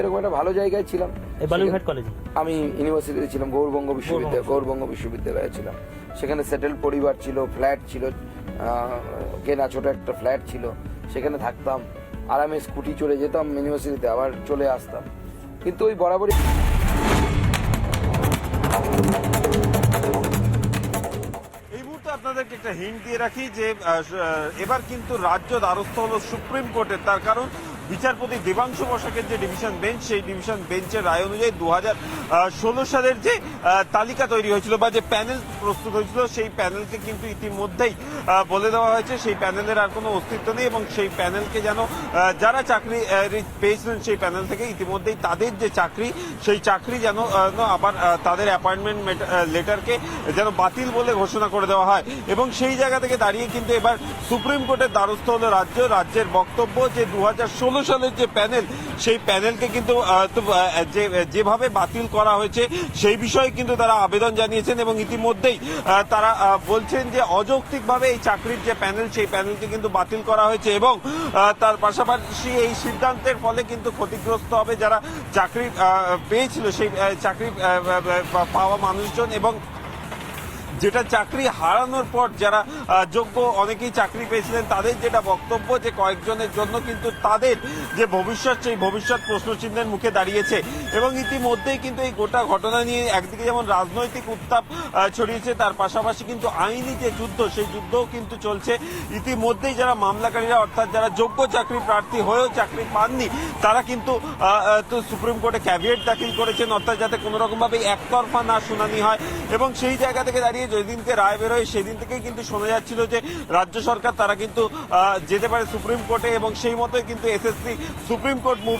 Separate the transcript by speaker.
Speaker 1: এরকম একটা ভালো জায়গায় ছিলাম।
Speaker 2: বালুরঘাট কলেজে
Speaker 1: আমি ইউনিভার্সিটিতে ছিলাম গৌরবঙ্গ বিশ্ববিদ্যালয় গৌরবঙ্গ বিশ্ববিদ্যালয়ে ছিলাম। সেখানে সেটেল পরিবার ছিল ফ্ল্যাট ছিল কেনা ছোট একটা ফ্ল্যাট ছিল সেখানে থাকতাম। আরামে স্কুটি চলে যেতাম ইউনিভার্সিটিতে আবার চলে আসতাম। কিন্তু ওই বরাবরই
Speaker 3: এই মুহূর্তে আপনাদেরকে একটা হিন্ট দিয়ে রাখি যে এবার কিন্তু রাজ্য দ্বারস্থ হলো সুপ্রিম কোর্টের। তার কারণ বিচারপতি দেবাংশু বসাকের যে ডিভিশন বেঞ্চ, সেই ডিভিশন বেঞ্চের রায় অনুযায়ী দু ষোলো সালের যে তালিকা তৈরি হয়েছিল বা যে প্যানেল প্রস্তুত হয়েছিল, সেই প্যানেলকে কিন্তু ইতিমধ্যেই বলে দেওয়া হয়েছে। সেই প্যানেলের আর কোনো অস্তিত্ব নেই এবং সেই প্যানেলকে যেন যারা চাকরি পেয়েছিলেন সেই প্যানেল থেকে ইতিমধ্যেই তাদের যে চাকরি, সেই চাকরি যেন আবার তাদের অ্যাপয়েন্টমেন্ট লেটারকে যেন বাতিল বলে ঘোষণা করে দেওয়া হয়। এবং সেই জায়গা থেকে দাঁড়িয়ে কিন্তু এবার সুপ্রিম কোর্টের দ্বারস্থ হলো রাজ্য। রাজ্যের বক্তব্য যে দু হাজার ষোলো সালের যে প্যানেল সেই প্যানেলকে কিন্তু যেভাবে বাতিল করা হয়েছে, সেই বিষয়ে কিন্তু তারা আবেদন জানিয়েছেন এবং ইতিমধ্যেই তারা বলছেন যে অযৌক্তিকভাবে এই চাকরির যে প্যানেল সেই প্যানেলকে কিন্তু বাতিল করা হয়েছে এবং তার পাশাপাশি এই সিদ্ধান্তের ফলে কিন্তু ক্ষতিগ্রস্ত হবে যারা চাকরি পেয়েছিল, সেই চাকরি পাওয়া মানুষজন এবং যেটা চাকরি হারানোর পর যারা যোগ্য অনেকেই চাকরি পেয়েছিলেন, তাদের যেটা বক্তব্য যে কয়েকজনের জন্য কিন্তু তাদের যে ভবিষ্যৎ, সেই ভবিষ্যৎ প্রশ্নচিহ্নের মুখে দাঁড়িয়েছে। এবং ইতিমধ্যেই কিন্তু এই গোটা ঘটনা নিয়ে একদিকে যেমন রাজনৈতিক উত্তাপ ছড়িয়েছে, তার পাশাপাশি কিন্তু আইনি যে যুদ্ধ, সেই যুদ্ধও কিন্তু চলছে। ইতিমধ্যেই যারা মামলাকারীরা, অর্থাৎ যারা যোগ্য চাকরি প্রার্থী হয়েও চাকরি পাননি, তারা কিন্তু সুপ্রিম কোর্টে ক্যাভিয়েট দাখিল করেছেন, অর্থাৎ যাতে কোনো রকম একতরফা না শুনানি হয়। এবং সেই জায়গা থেকে দাঁড়িয়ে যেদিনকে রায় বেরোয়, সেদিন থেকেই কিন্তু শোনা যাচ্ছিল যে রাজ্য সরকার, তারা কিন্তু যেতে পারে সুপ্রিম কোর্টে এবং সেই মতোই কিন্তু এসএসসি সুপ্রিম কোর্ট মুভ